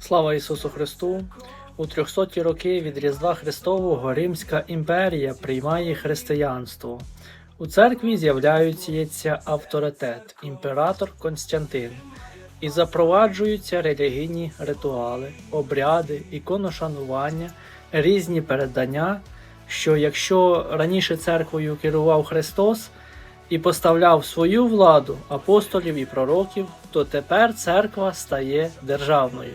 Слава Ісусу Христу! У 300 роки від Різдва Христового Римська імперія приймає християнство. У церкві з'являється авторитет імператор Константин і запроваджуються релігійні ритуали, обряди, іконошанування, різні передання. Що якщо раніше церквою керував Христос і поставляв свою владу апостолів і пророків, то тепер церква стає державною.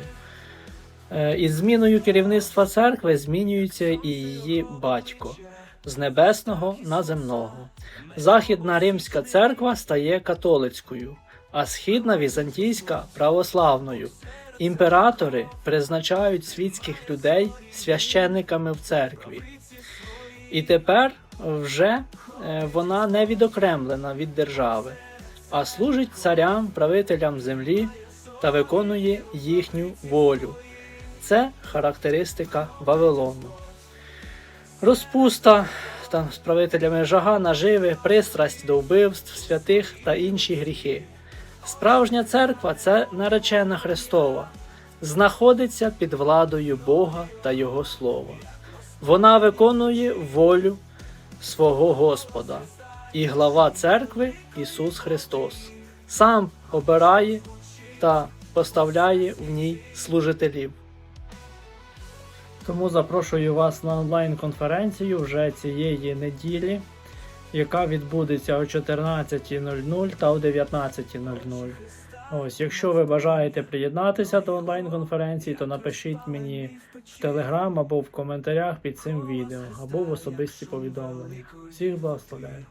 Е, Із зміною керівництва церкви змінюється і її батько з небесного на земного. Західна римська церква стає католицькою, а східна візантійська православною. Імператори призначають світських людей священниками в церкві. І тепер вже е, вона не відокремлена від держави, а служить царям, правителям землі та виконує їхню волю. Це характеристика Вавилону. Розпуста там, з правителями жага, наживи, пристрасть до вбивств, святих та інші гріхи. Справжня церква це наречена Христова, знаходиться під владою Бога та Його Слова. Вона виконує волю свого Господа, і глава церкви Ісус Христос сам обирає та поставляє в ній служителів. Тому запрошую вас на онлайн-конференцію вже цієї неділі, яка відбудеться о 14.00 та о 19.00. Ось, якщо ви бажаєте приєднатися до онлайн-конференції, то напишіть мені в Телеграм або в коментарях під цим відео, або в особисті повідомлення. Всіх благословляю.